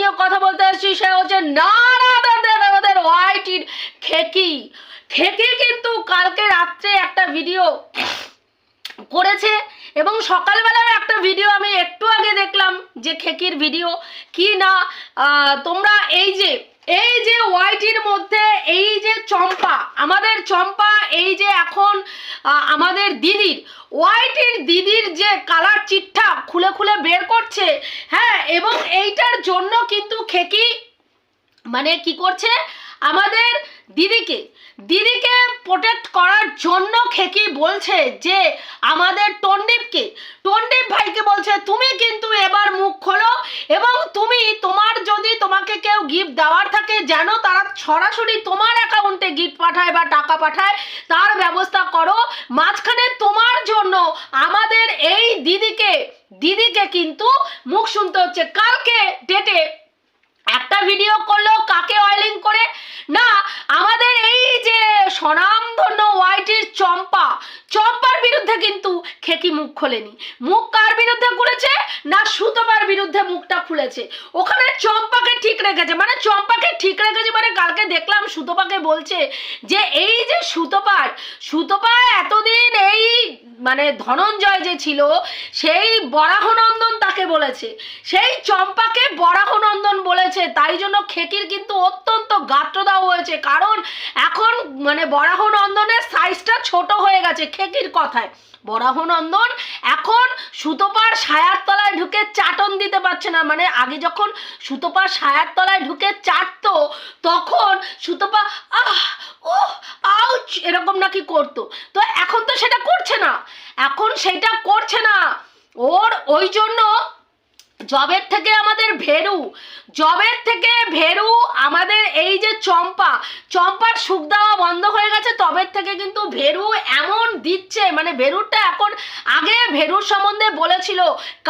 নিয়ে কথা বলতে এসেছি, সে হচ্ছে নানা আমাদের ওয়াইটির খেকি। খেকি কিন্তু কালকে রাত্রে একটা ভিডিও করেছে এবং সকালবেলায় একটা ভিডিও আমি একটু আগে দেখলাম যে খেকির ভিডিও। কি না তোমরা এই যে এই যে ওয়াইটির মধ্যে, এই যে চম্পা, আমাদের চম্পা, এই যে এখন আমাদের দিদির, ওয়াইটির দিদির যে কালার চিঠা খুলে খুলে বের করছে হ্যাঁ এবং এইটার জন্য কিন্তু খেকি মানে কি করছে আমাদের দিদিকে দিদিকে প্রোটেক্ট করার জন্য খেকি বলছে যে আমাদের টন্ডিপকে টন্ডিপ ভাইকে বলছে, তুমি কিন্তু এবার মুখ খোলো এবং তুমি তোমার যদি তোমাকে কেউ গিফট দেওয়ার থাকে, যেন তারা সরাসরি তোমার অ্যাকাউন্টে গিফট পাঠায় বা টাকা পাঠায়, তার ব্যবস্থা করো। মাঝখানে তোমার জন্য আমাদের এই দিদিকে দিদিকে কিন্তু মুখ শুনতে হচ্ছে। কালকে ডেটে একটা ভিডিও করল কাকে অয়েলিং করে? না, আমাদের এই যে স্বনামধন্য ওয়াইটির চম্পা, চম্পার বিরুদ্ধে কিন্তু খেকি মুখ খোলেনি। মুখ কার বিরুদ্ধে খুলেছে? না সুতপার বিরুদ্ধে মুখটা খুলেছে। ওখানে চম্পাকে ঠিক রেখেছে। মানে চম্পাকে ঠিক রেখেছে মানে কালকে দেখলাম সুতপাকে বলছে যে, এই যে সুতপার সুতপা এতদিন এই মানে ধনঞ্জয় যে ছিল, সেই বরাহনন্দন তাকে বলেছে। সেই চম্পাকে বরাহনন্দন বলেছে। তাই জন্য খেকির কিন্তু অত্যন্ত গাত্রদাহ হয়েছে। কারণ এখন মানে বরাহনন্দনের সাইজটা ছোট হয়ে গেছে খেকির কথায়। বরাহনন্দন এখন সুতোপার সায়ার তলায় ঢুকে চাটন দিতে পারছে না। মানে আগে যখন সুতোপার সায়ার তলায় ঢুকে চাটত, তখন সুতোপা, আহ ও আউচ! এরকম নাকি করতো। তো এখন তো সেটা করছে না। এখন সেটা করছে না। ওর ওই জন্য জবের থেকে আমাদের ভেরু, জবের থেকে ভেরু আমাদের এই যে চম্পা, চম্পার সুখ দেওয়া বন্ধ হয়ে গেছে, তবের থেকে কিন্তু ভেরু এমন দিচ্ছে মানে ভেরুরটা এখন আগে ভেরুর সম্বন্ধে বলেছিল,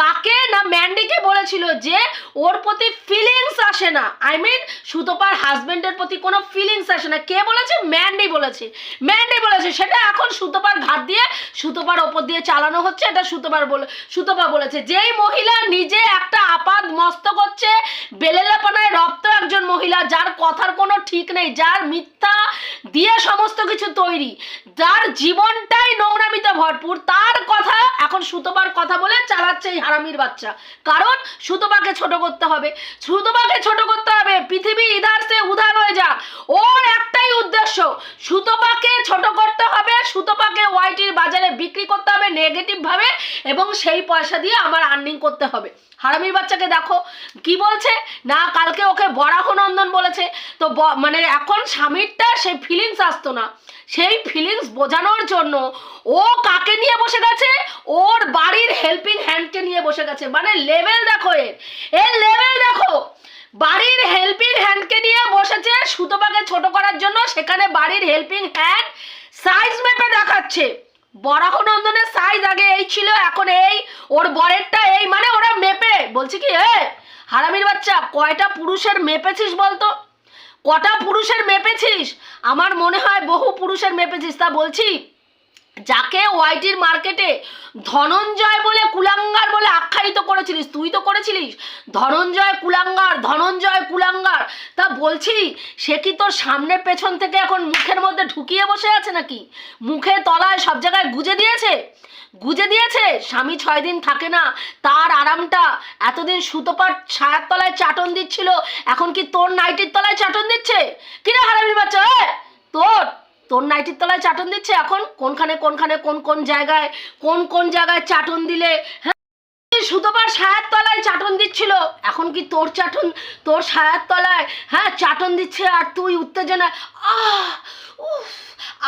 কাকে না ম্যান্ডিকে বলেছিল যে ওর প্রতি ফিলিংস আসে না। আই মিন সুতোপার হাজবেন্ডের প্রতি কোনো ফিলিংস আসে না। কে বলেছে? ম্যান্ডি বলেছে। ম্যান্ডি বলেছে, সেটা এখন সুতোপার ঘাট দিয়ে সুতোপার ওপর দিয়ে চালানো হচ্ছে, এটা সুতোপার বলে সুতোপা বলেছে, যেই মহিলা নিজে একটা আপাদ মস্ত করছে। বেলেলাপনায় রপ্ত একজন মহিলা, যার কথার কোনো ঠিক নেই, যার মিথ্যা দিয়ে সমস্ত কিছু তৈরি। যার জীবনটাই নোংরামিতে ভরপুর, তার কথা এখন সুতোপার কথা বলে চালাচ্ছে এই হারামির বাচ্চা। কারণ সুতোপাকে ছোট করতে হবে। সুতোপাকে ছোট করতে হবে। পৃথিবী ইধার সে উধার হয়ে যাক। ওর একটাই উদ্দেশ্য, সুতোপাকে ছোট করতে হবে। সুতোপাকে ওয়াইটির বাজারে বিক্রি করতে হবে নেগেটিভ ভাবে এবং সেই পয়সা দিয়ে আমার আর্নিং করতে হবে। হারামির বাচ্চাকে দেখো। কি বলছে? না, কালকে ওকে বরাহ নন্দন বলেছে। তো মানে এখন স্বামীরটা সেই ফিলিংস আসতো না। সেই ফিলিংস বোঝানোর জন্য ও কাকে নিয়ে বসে গেছে? ওর বাড়ির হেল্পিং হ্যান্ডকে নিয়ে বসে গেছে। মানে লেভেল দেখো এর। এর লেভেল দেখো। বাড়ির হেল্পিং হ্যান্ডকে নিয়ে বসেছে সুতোপাকে ছোট করার জন্য। সেখানে বাড়ির হেল্পিং হ্যান্ড সাইজ মেপে দেখাচ্ছে। বরাহনন্দনের সাইজ আগে এই ছিল, এখন এই। ওর বরেরটা এই মানে ওরা মেপে। বলছি কি, এ, হারামির বাচ্চা, কয়টা পুরুষের মেপেছিস বলতো? কটা পুরুষের মেপেছিস? আমার মনে হয় বহু পুরুষের মেপেছিস। তা বলছি যাকে ওয়াইটির মার্কেটে ধনঞ্জয় বলে কুলাঙ্গার বলে আখ্যায়িত করেছিলিস, তুই তো করেছিলিস। ধনঞ্জয় কুলাঙ্গার ধনঞ্জয় কুলাঙ্গার। তা বলছি, সে কি তোর সামনে পেছন থেকে এখন মুখের মধ্যে ঢুকিয়ে বসে আছে নাকি? মুখে তলায় সব জায়গায় গুজে দিয়েছে? গুজে দিয়েছে? স্বামী ছয় দিন থাকে না, তার আরামটা এতদিন সুতোপার ছায়ার তলায় চাটন দিচ্ছিল, এখন কি তোর নাইটির তলায় চাটন দিচ্ছে? কিরে হারামির বাচ্চা? তোর তোর নাইটির তলায় চাটন দিচ্ছে এখন? কোনখানে কোনখানে, কোন কোন জায়গায়, কোন কোন জায়গায় চাটন দিলে? হ্যাঁ? সুতোবার ছায়ার তলায় চাটন দিচ্ছিল। এখন কি তোর চাটন, তোর সায়ার তলায় হ্যাঁ চাটন দিচ্ছে আর তুই উত্তেজনা, আহ, উফ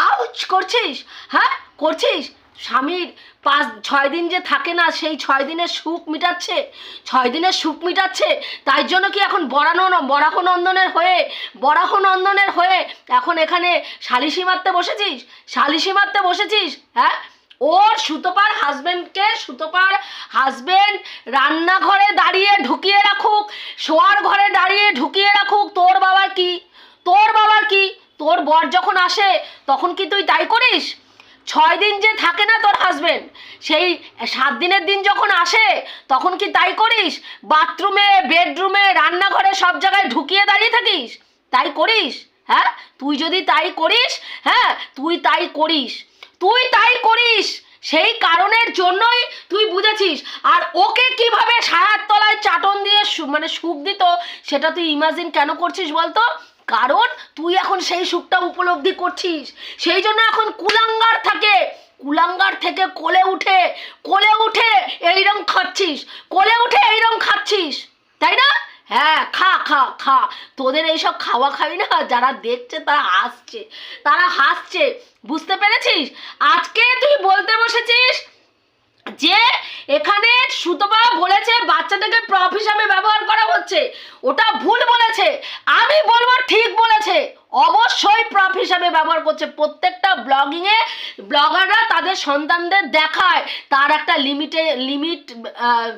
আউচ করছিস হ্যাঁ করছিস? স্বামীর পাঁচ, ছয় দিন যে থাকে না, সেই ছয় দিনের সুখ মিটাচ্ছে? ছয় দিনের সুখ মিটাচ্ছে? তাই জন্য কি এখন বরানো বরাহ নন্দনের হয়ে বরাহ নন্দনের হয়ে এখন এখানে সালিশি মারতে বসেছিস? সালিশি মারতে বসেছিস? হ্যাঁ? ওর সুতোপার হাজবেন্ডকে সুতোপার হাজবেন্ড রান্নাঘরে দাঁড়িয়ে ঢুকিয়ে রাখুক, শোয়ার ঘরে দাঁড়িয়ে ঢুকিয়ে রাখুক, তোর বাবার কি? তোর বাবার কি? তোর বর যখন আসে, তখন কি তুই তাই করিস? ছয় দিন যে থাকে না তোর হাজবেন্ড সেই সাত দিনের দিন যখন আসে, তখন কি তাই করিস? বাথরুমে বেডরুমে রান্নাঘরে সব জায়গায় ঢুকিয়ে দাঁড়িয়ে থাকিস? তাই করিস? হ্যাঁ? তুই যদি তাই করিস হ্যাঁ তুই তাই করিস। তুই তাই করিস, সেই কারণের জন্যই তুই বুঝেছিস। আর ওকে কীভাবে সায়ার তলায় চাটন দিয়ে মানে সুখ দিত, সেটা তুই ইমাজিন কেন করছিস বলতো? কারণ তুই এখন সেই সুখটা উপলব্ধি করছিস। সেই জন্য এখন কুলাঙ্গার থাকে। কুলাঙ্গার থেকে কোলে উঠে কোলে উঠে এইরকম খাচ্ছিস, কোলে উঠে এইরম খাচ্ছিস, তাই না? হ্যাঁ খা খা খা। তোদের এইসব খাওয়া খাবি না, যারা দেখছে তারা হাসছে। তারা হাসছে। বুঝতে পেরেছিস? আজকে তুই বলতে বসেছিস যে এখানে সুতপা বলেছে বাচ্চাটাকে প্রফ হিসাবে ব্যবহার করা হচ্ছে। ওটা ভুল বলেছে। আমি বলব ঠিক বলেছে। অবশ্যই প্রফ হিসাবে ব্যবহার করছে। প্রত্যেকটা ব্লগিংয়ে ব্লগাররা তাদের সন্তানদের দেখায়। তার একটা লিমিটে লিমিট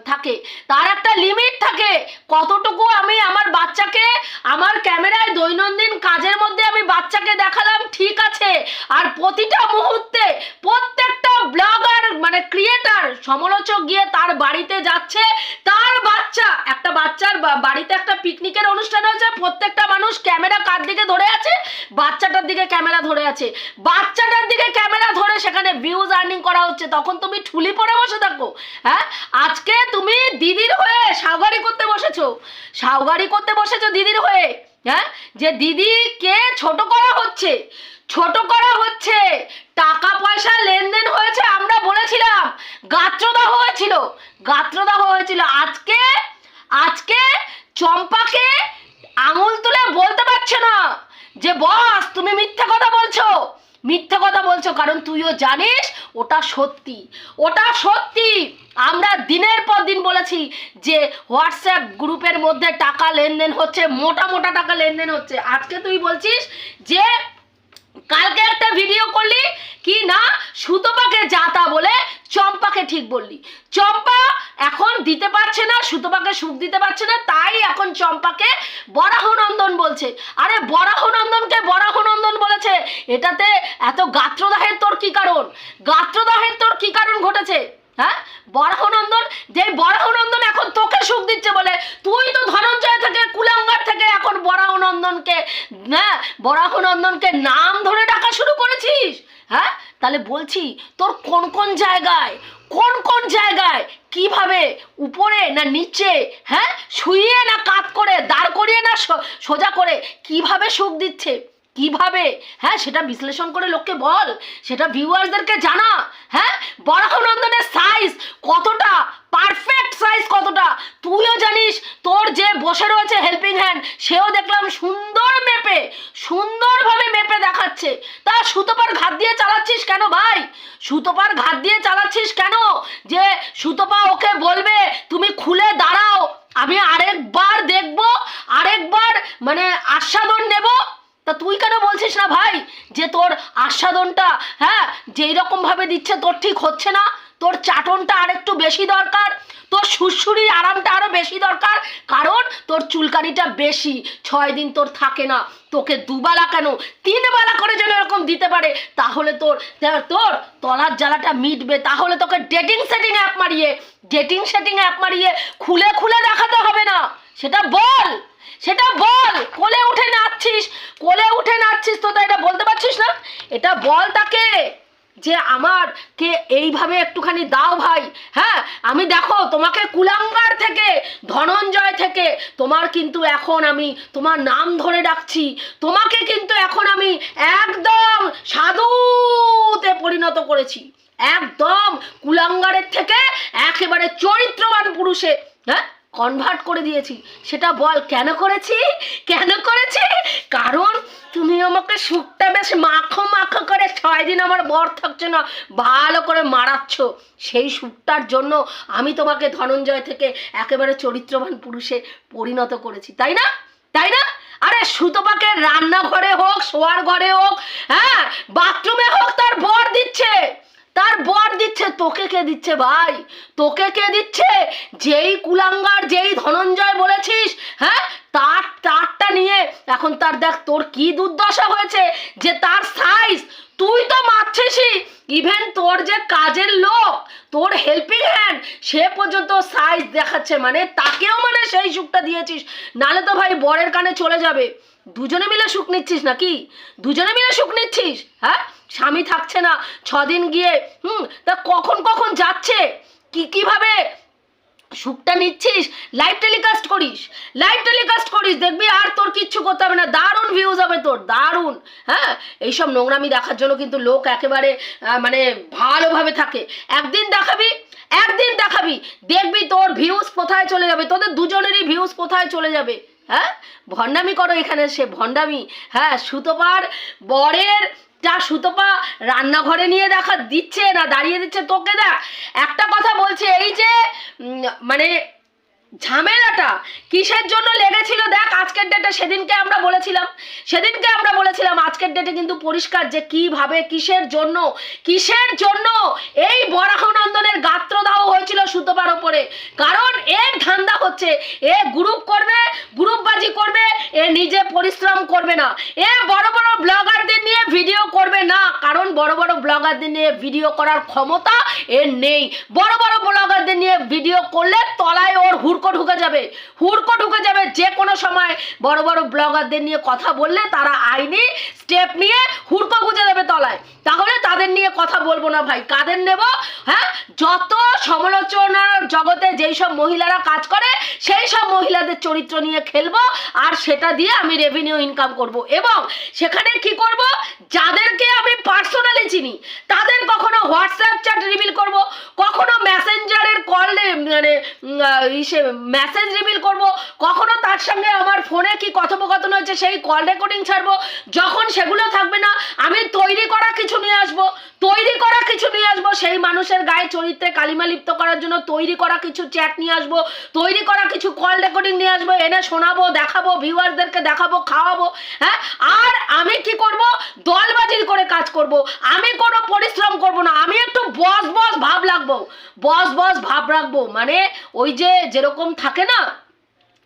থাকে। তার একটা লিমিট থাকে। কতটুকু আমি আমার বাচ্চাকে আমার ক্যামেরায় দৈনন্দিন কাজের মধ্যে আমি বাচ্চাকে দেখালাম, ঠিক আছে। আর প্রতিটা মুহূর্তে প্রত্যেকটা ব্লগার মানে ক্রিয়েটার সমালোচক গিয়ে তার বাড়িতে যাচ্ছে। তার বাচ্চা, একটা বাচ্চার বাড়িতে একটা পিকনিকের অনুষ্ঠান হয়েছে, প্রত্যেকটা মানুষ ক্যামেরা কার দিকে ধরে আছে? বাচ্চাটার দিকে ক্যামেরা ধরে আছে। বাচ্চাটার দিকে ক্যামেরা ধরে সেখানে ভিউজ আর্নিং করা হচ্ছে। তখন তুমি ঠুলি পরে বসে থাকো। হ্যাঁ? আজকে তুমি দিদির হয়ে সাউগারি করতে বসেছো। সাউগারি করতে বসেছো দিদির হয়ে। হ্যাঁ? যে দিদিকে ছোট করা হচ্ছে। ছোট করা হচ্ছে। টাকা পয়সা লেনদেন হয়েছে, আমরা বলেছিলাম। গাত্রদাহ হয়েছিল। গাত্রদাহ হয়েছিল। আজকে আজকে চম্পাকে আঙুল তুলে বলতে পারছে না। যে বস, তুমি মিথ্যা কথা বলছো। মিথ্যা কথা বলছো, কারণ তুইও জানিস, ওটা সত্যি। ওটা সত্যি। আমরা দিনের পর দিন বলেছি যে হোয়াটসঅ্যাপ গ্রুপের মধ্যে টাকা লেনদেন হচ্ছে, মোটা মোটা টাকা লেনদেন হচ্ছে। আজকে তুই বলছিস যে কালকে একটা ভিডিও করলি কি না সুতপাকে যাতা বলে চম্পাকে ঠিক বললি। চম্পা এখন দিতে পারছে না, সুতপাকে সুখ দিতে পারছে না, তাই এখন চম্পাকে বরাহনন্দন বলছে। আরে বরাহনন্দনকে বরাহনন্দন বলেছে, এটাতে এত গাত্রদাহের তোর কি কারণ? গাত্রদাহের তোর কি কারণ ঘটেছে? হ্যাঁ? বরাহনন্দন, যে বরাহনন্দন এখন তোকে সুখ দিচ্ছে বলে, তুই তো ধনঞ্জয় থেকে, কুলাঙ্গার থেকে এখন বরাহনন্দনকে হ্যাঁ বরাহনন্দনকে নাম ধরে ডাকা শুরু করেছিস? হ্যাঁ? তাহলে বলছি, তোর কোন কোন জায়গায়, কোন কোন জায়গায় কীভাবে উপরে না নিচে হ্যাঁ শুইয়ে না কাত করে, দাঁড় করিয়ে না সোজা করে, কীভাবে সুখ দিচ্ছে? কীভাবে? হ্যাঁ সেটা বিশ্লেষণ করে লোককে বল। সেটা ভিউয়ার্সদেরকে জানা। হ্যাঁ বরাহনন্দনের সাইজ কতটা? পারফেক্ট সাইজ কতটা? তুইও জানিস, তোর যে বসে রয়েছে হেল্পিং হ্যান্ড সেও দেখলাম সুন্দর মেপে, সুন্দরভাবে মেপে দেখাচ্ছে। তা সুতোপার ঘাত দিয়ে চালাচ্ছিস কেন ভাই? সুতোপার ঘাত দিয়ে চালাচ্ছিস কেন? যে সুতোপা ওকে বলবে, তুমি খুলে দাঁড়াও, আমি আরেকবার দেখব, আরেকবার মানে আস্বাদন নেব। তা তুই কেন বলছিস না ভাই যে তোর আস্বাদনটা হ্যাঁ যেই রকম ভাবে দিচ্ছে তোর ঠিক হচ্ছে না? তোর চাটনটা আরেকটু বেশি দরকার, তোর সুরসুরির আরামটা আরও বেশি দরকার, কারণ তোর চুলকানিটা বেশি, ছয় দিন তোর থাকে না। তোকে দুবেলা কেন তিন বেলা করে যেন এরকম দিতে পারে, তাহলে তোর তোর তলার জ্বালাটা মিটবে, তাহলে তোকে ডেটিং সেটিং অ্যাপ মারিয়ে ডেটিং সেটিং অ্যাপ মারিয়ে খুলে খুলে দেখাতে হবে না। সেটা বল! সেটা বল, কোলে উঠে নাচছিস, কোলে উঠে নাচছিস তো এটা বলতে পারছিস না? এটা বল তাকে যে আমার কে এইভাবে একটুখানি দাও ভাই। হ্যাঁ আমি দেখো, তোমাকে কুলাঙ্গার থেকে, ধনঞ্জয় থেকে, তোমার কিন্তু এখন আমি তোমার নাম ধরে ডাকছি। তোমাকে কিন্তু এখন আমি একদম সাধুতে পরিণত করেছি। একদম কুলাঙ্গারের থেকে একেবারে চরিত্রবান পুরুষে। হ্যাঁ? কনভার্ট করে দিয়েছি। সেটা বল, কেন করেছি? কেন করেছি? কারণ তুমি আমাকে সুখটা বেশ মাখো মাখো করে ছয় দিন আমার বর থাকছে না, ভালো করে মারাচ্ছ। সেই সুখটার জন্য আমি তোমাকে ধনঞ্জয় থেকে একেবারে চরিত্রবান পুরুষে পরিণত করেছি। তাই না? তাই না? আরে সুতপাকে রান্নাঘরে হোক, শোয়ার ঘরে হোক হ্যাঁ বাথরুমে হোক, তার বর দিচ্ছে। তার বর দিচ্ছে, তোকে কে দিচ্ছে ভাই? তোকে কে দিচ্ছে? যেই কুলাঙ্গার, যেই ধনঞ্জয় বলেছিস হ্যাঁ? তার, তারটা নিয়ে, এখন তার দেখ, তোর কি দুর্দশা হয়েছে যে তার সাইজ তুই তো মারছিসই। ইভেন তোর যে কাজের লোক, তোর হেল্পিং হ্যান্ড সে পর্যন্ত সাইজ দেখাচ্ছে মানে তাকেও মানে সেই সুখটা দিয়েছিস। নালে তো ভাই বরের কানে চলে যাবে। দুজনে মিলে সুখ নিচ্ছিস নাকি? দুজনে মিলে সুখ নিচ্ছিস হ্যাঁ? স্বামী থাকছে না, ছদিন গিয়ে, হুম, তা কখন কখন যাচ্ছে? কি, কীভাবে? সুখটা নিচ্ছিস? লাইভ টেলিকাস্ট করিস। লাইভ টেলিকাস্ট করিস, দেখবি আর তোর কিচ্ছু করতে হবে না। দারুণ ভিউজ হবে তোর, দারুণ। হ্যাঁ? এইসব নোংরামি দেখার জন্য কিন্তু লোক একেবারে মানে ভালোভাবে থাকে। একদিন দেখাবি একদিন দেখাবি, দেখবি তোর ভিউজ কোথায় চলে যাবে, তোদের দুজনেরই ভিউজ কোথায় চলে যাবে। হ্যাঁ? ভণ্ডামি করো এখানে সে ভণ্ডামি। হ্যাঁ সুতোপার বরের যা সুতপা রান্নাঘরে নিয়ে দেখা দিচ্ছে না দাঁড়িয়ে দিচ্ছে, তোকে দেখ। একটা কথা বলছে, এই যে মানে ঝামেলাটা কিসের জন্য লেগেছিল দেখ, আজকের ডেটে সেদিনকে আমরা বলেছিলাম। সেদিনকে আমরা বলেছিলাম আজকের ডেটে কিন্তু পরিষ্কার যে কীভাবে, কিসের জন্য কিসের জন্য এই বরাহনন্দনের গাত্রদাহ হয়েছিল সুতপার ওপরে। কারণ এর ধান্দা হচ্ছে, এ গ্রুপ করবে গ্রুপবাজি করবে, এ নিজে পরিশ্রম করবে না। এ বড় বড় ব্লগারদের নিয়ে ভিডিও করবে না। কারণ বড় বড় ব্লগারদের নিয়ে ভিডিও করার ক্ষমতা এর নেই। বড় বড় ব্লগারদের নিয়ে ভিডিও করলে তলায় ওর হুড়কো ঢুকে যাবে, হুড়কো ঢুকে যাবে। যে কোনো সময় বড় বড় ব্লগারদের নিয়ে কথা বললে তারা আইনি স্টেপ নিয়ে হুড়কো গুঁজে দেবে তলায়। তাহলে তাদের নিয়ে কথা বলব না ভাই, কাদের নেব? হ্যাঁ? যত সমালোচনার জগতে যেই সব মহিলারা কাজ করে, সেই সব মহিলাদের চরিত্র নিয়ে খেলব, আর সেটা দিয়ে আমি রেভিনিউ ইনকাম করব। এবং সেখানে কি করব? যাদেরকে আমি পার্সোনালি চিনি, তাদের কখনো হোয়াটসঅ্যাপ চ্যাট রিভিল করব, কখনো মেসেঞ্জারের কল মানে ইসে মেসেজ রিভিল করব, কখনো তার সঙ্গে আমার ফোনে কি কথোপকথন হয়েছে সেই কল রেকর্ডিং ছাড়বো, যখন সেগুলো থাকবে না। আমি তৈরি করা কিছু নিয়ে আসব। তৈরি করা কিছু নিয়ে আসব। সেই মানুষের গায়ে চরিত্রে কালিমা লিপ্ত করার জন্য তৈরি করা কিছু চ্যাট নিয়ে আসব। তৈরি করা কিছু কল রেকর্ডিং নিয়ে আসব। এনে শোনাবো, দেখাবো ভিউয়ারদেরকে দেখাবো, খাওয়াবো হ্যাঁ? আর আমি কি করব? দলবাজির করে কাজ করব। আমি কোনো পরিশ্রম করব না। আমি একটু বস বস ভাব লাগবো বস বস ভাব রাখব। মানে ওই যে যেরকম থাকে না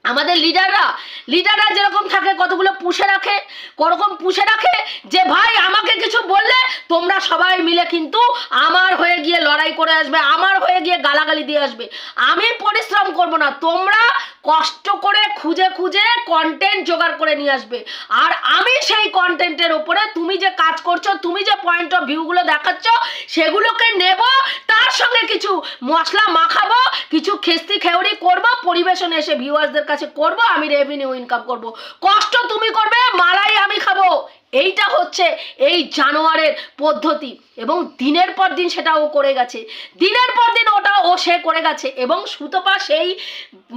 আমাদের লিডাররা লিডাররা যেরকম থাকে, কতগুলো পুষে রাখে, কোরকম পুষে রাখে, যে ভাই আমাকে কিছু বললে তোমরা সবাই মিলে কিন্তু আমার হয়ে গিয়ে লড়াই করে আসবে, আমার হয়ে গিয়ে গালাগালি দিয়ে আসবে। আমি পরিশ্রম করব না, তোমরা কষ্ট করে খুঁজে খুঁজে কন্টেন্ট জোগাড় করে নিয়ে আসবে। আর আমি সেই কন্টেন্টের ওপরে তুমি যে কাজ করছ, তুমি যে পয়েন্ট অফ ভিউগুলো দেখাচ্ছ, সেগুলোকে নেব, তার সঙ্গে কিছু মশলা মাখাবো, কিছু খেস্তি খেউরি করব, পরিবেশনে এসে ভিউয়ার্সদের কাছে করব, আমি রেভিনিউ ইনকাম করব। কষ্ট তুমি করবে, মালাই আমি খাব। এইটা হচ্ছে এই জানোয়ারের পদ্ধতি। এবং দিনের পর দিন সেটা ও করে গেছে। দিনের পর দিন ওটা ও সে করে গেছে এবং সুতপা সেই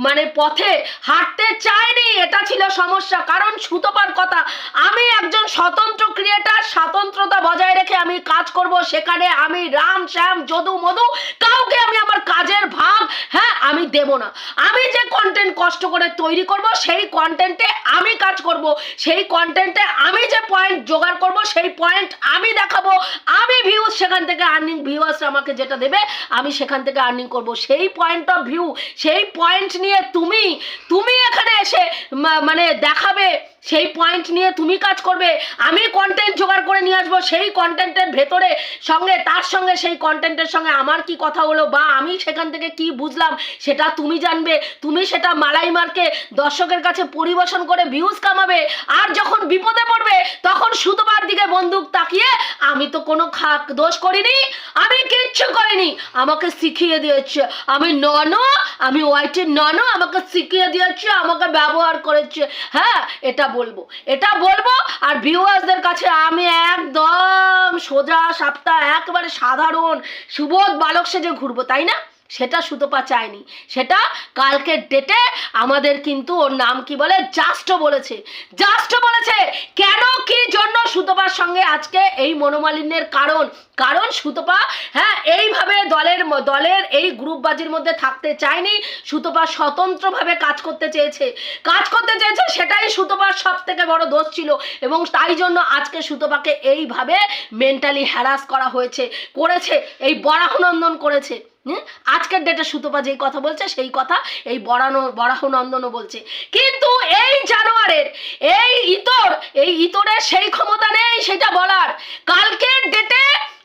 মানে পথে হাঁটতে চায়নি, এটা ছিল সমস্যা। কারণ সুতপার কথা, আমি একজন স্বতন্ত্র ক্রিয়েটার, স্বাতন্ত্রতা বজায় রেখে আমি কাজ করব সেখানে আমি রাম, শ্যাম, যদু, মধু, কাউকে আমি আমার কাজের ভাগ হ্যাঁ আমি দেব না। আমি যে কন্টেন্ট কষ্ট করে তৈরি করব, সেই কন্টেন্টে আমি কাজ করব। সেই কন্টেন্টে আমি যে পয়েন্ট জোগাড় করব, সেই পয়েন্ট আমি দেখাবো, আমি ভিউজ সেখান থেকে আর্নিং ভিউয়ার্স আমাকে যেটা দেবে, আমি সেখান থেকে আর্নিং করব। সেই পয়েন্ট অফ ভিউ সেই পয়েন্ট নিয়ে তুমি তুমি এখানে এসে মানে দেখাবে সেই পয়েন্ট নিয়ে তুমি কাজ করবে, আমি কন্টেন্ট জোগাড় করে নিয়ে আসব, সেই কন্টেন্টের ভেতরে সঙ্গে, তার সঙ্গে সেই কন্টেন্টের সঙ্গে আমার কি কথা হলো বা আমি সেখান থেকে কি বুঝলাম, সেটা তুমি জানবে। তুমি সেটা মালাই মার্কে দর্শকের কাছে পরিবেশন করে ভিউজ কামাবে। আর যখন বিপদে পড়বে, তখন সুতোবার দিকে বন্দুক তাকিয়ে, আমি তো কোনো খাক দোষ করিনি, আমি কিচ্ছু করিনি, আমাকে শিখিয়ে দিয়েছে। আমি নন, আমি হোয়াইটের নন, আমাকে শিখিয়ে দিয়েছে, আমাকে ব্যবহার করেছে। হ্যাঁ এটা বলব। এটা বলব আর ভিউয়ার্সদের কাছে আমি একদম সোজা সাপ্তাহ একবারে সাধারণ সুবোধ বালক সেজে ঘুরবো, তাই না? সেটা সুতপা চায়নি। সেটা কালকের ডেটে আমাদের কিন্তু ওর নাম কি বলে? জাস্ট বলেছে। জাস্ট বলেছে। কেন, কি জন্য সুতপার সঙ্গে আজকে এই মনোমালিন্যের কারণ? কারণ সুতপা হ্যাঁ এইভাবে দলের দলের এই গ্রুপবাজির মধ্যে থাকতে চায়নি। সুতপা স্বতন্ত্রভাবে কাজ করতে চেয়েছে। কাজ করতে চেয়েছে, সেটাই সুতপার সব থেকে বড় দোষ ছিল। এবং তাই জন্য আজকে সুতপাকে এইভাবে মেন্টালি হ্যারাস করা হয়েছে, করেছে, এই বরাহনন্দন করেছে? আজকের ডেটে সুতপা যেই কথা বলছে, সেই কথা এই বরানো বরাহ নন্দনও বলছে। কিন্তু এই জানোয়ারের, এই ইতর, এই ইতরের সেই ক্ষমতা নেই সেটা বলার। কালকের ডেটে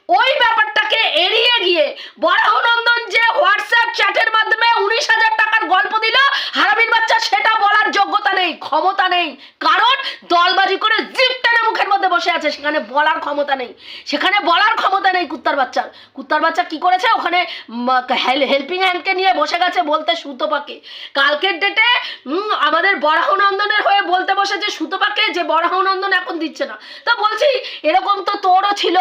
ওই ব্যাপারটাকে এড়িয়ে গিয়ে বরাহনন্দন যে হোয়াটসঅ্যাপ চ্যাটের মাধ্যমে উনিশ হাজার টাকার গল্প দিল, হারামির বাচ্চা সেটা বলার যোগ্যতা নেই, ক্ষমতা নেই। কারণ দলবাজি করে জিপ টেনে মুখের মধ্যে বসে আছে, সেখানে বলার ক্ষমতা নেই। সেখানে বলার ক্ষমতা নেই কুত্তার বাচ্চার। কুত্তার বাচ্চা কি করেছে? ওখানে হেল্পিং হ্যান্ডকে নিয়ে বসে গেছে বলতে সুতোপাকে। কালকের ডেটে আমাদের বরাহনন্দনের হয়ে বলতে বসেছে সুতোপাকে, যে বরাহনন্দন এখন দিচ্ছে না। তা বলছি, এরকম তো তোরও ছিল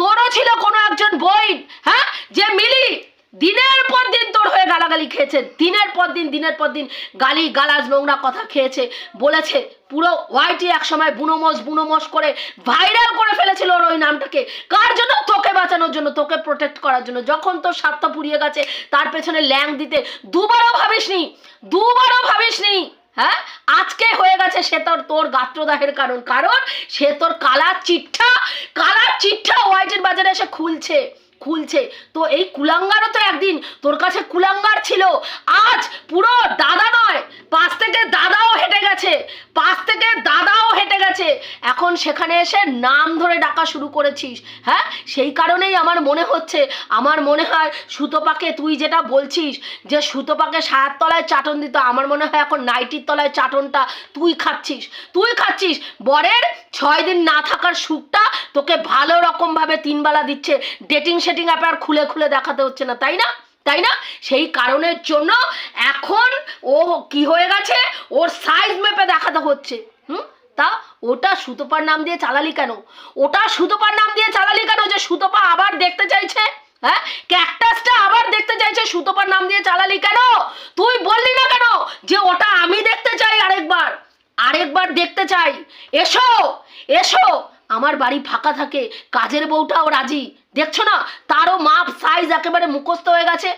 তোরও ছিল কোনো একজন বই হ্যাঁ? যে মিলি দিনের পর দিন তোর হয়ে গালাগালি খেয়েছে। দিনের পর দিন, দিনের পর দিন গালি, গালাজ, নোংরা কথা খেয়েছে। বলেছে, পুরো ওয়াইটি একসময় বুনোমস বুনোমস করে ভাইরাল করে ফেলেছিল ওর ওই নামটাকে। কার জন্য? তোকে বাঁচানোর জন্য, তোকে প্রোটেক্ট করার জন্য। যখন তোর স্বার্থ পুড়িয়ে গেছে, তার পেছনে ল্যাং দিতে, দুবারও ভাবিসনি দুবারও ভাবিসনি। হ্যাঁ? আজকে হয়ে গেছে সে তোর তোর গাত্রদাহের কারণ। কারণ সে তোর কালার চিঠা কালার চিঠা হোয়াইটের বাজারে এসে খুলছে। খুলছে। তো এই কুলাঙ্গারও তো একদিন তোর কাছে কুলাঙ্গার ছিল। আজ পুরো দাদা নয়, পাশ থেকে দাদাও হেঁটে গেছে। পাশ থেকে দাদাও হেঁটে গেছে। এখন সেখানে এসে নাম ধরে ডাকা শুরু করেছিস হ্যাঁ? সেই কারণেই আমার মনে হচ্ছে, আমার মনে হয় সুতোপাকে তুই যেটা বলছিস যে সুতোপাকে সায়ার তলায় চাটন দিত, আমার মনে হয় এখন নাইটির তলায় চাটনটা তুই খাচ্ছিস। তুই খাচ্ছিস, বরের ছয় দিন না থাকার সুখটা তোকে ভালো রকমভাবে তিনবেলা দিচ্ছে। ডেটিং সেটিং অ্যাপে আর খুলে খুলে দেখাতে হচ্ছে না, তাই না? তাই না? সেই কারণের জন্য এখন ও কি হয়ে গেছে? ওর সাইজ মেপে দেখাতে হচ্ছে। হুম? তা ওটা সুতোপার নাম দিয়ে চালালি কেন? ওটা সুতোপার নাম দিয়ে চালালি কেন যে সুতোপা আবার দেখতে চাইছে? হ্যাঁ? ক্যাকটাসটা আবার দেখতে চাইছে, সুতোপার নাম দিয়ে চালালি কেন? তুই বললি না কেন যে ওটা আমি দেখতে চাই আরেকবার? আরেকবার দেখতে চাই। এসো এসো। আমার বাড়ি ফাঁকা থাকে, কাজের বউটাও রাজি। দেখছ না? তারও মাপ সাইজ একেবারে মুখস্থ হয়ে গেছে।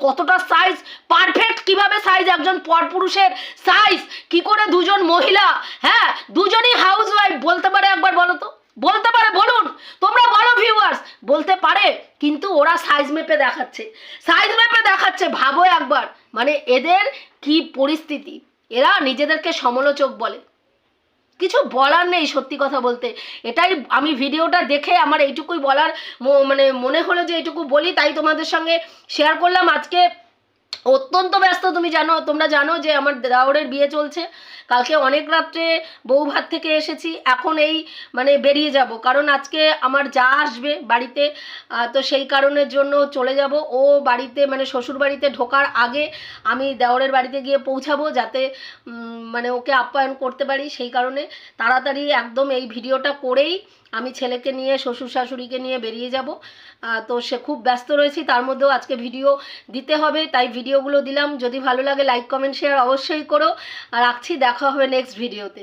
কতটা সাইজ পারফেক্ট কীভাবে সাইজ একজন পরপুরুষের সাইজ কি করে দুজন মহিলা? হ্যাঁ দুজনই হাউস ওয়াইফ বলতে পারে একবার বলো তো? বলতে পারে, বলুন। তোমরা বলো ভিউয়ার্স বলতে পারে, কিন্তু ওরা সাইজ মেপে দেখাচ্ছে। সাইজ মেপে দেখাচ্ছে, ভাবো একবার। মানে এদের কি পরিস্থিতি? এরা নিজেদেরকে সমালোচক বলে। কিছু বলার নেই সত্যি কথা বলতে। এটাই আমি ভিডিওটা দেখে আমার এইটুকুই বলার মানে মনে হলো যে এইটুকু বলি, তাই তোমাদের সঙ্গে শেয়ার করলাম। আজকে অত্যন্ত ব্যস্ত, তুমি জানো, তোমরা জানো যে আমার দাওরের বিয়ে চলছে। কালকে অনেক রাত্রে বউ ভাত থেকে এসেছি, এখন এই মানে বেরিয়ে যাব। কারণ আজকে আমার যা আসবে বাড়িতে তো সেই কারণের জন্য চলে যাব। ও বাড়িতে মানে শ্বশুর বাড়িতে ঢোকার আগে আমি দেওরের বাড়িতে গিয়ে পৌঁছাবো যাতে মানে ওকে আপ্যায়ন করতে পারি সেই কারণে। তাড়াতাড়ি একদম এই ভিডিওটা করেই আমি ছেলেকে নিয়ে, শ্বশুর শাশুড়িকে নিয়ে বেরিয়ে যাব। তো সে খুব ব্যস্ত রয়েছি, তার মধ্যেও আজকে ভিডিও দিতে হবে, তাই ভিডিওগুলো দিলাম। যদি ভালো লাগে লাইক কমেন্ট শেয়ার অবশ্যই করো। রাখছি, দেখা হবে নেক্সট ভিডিওতে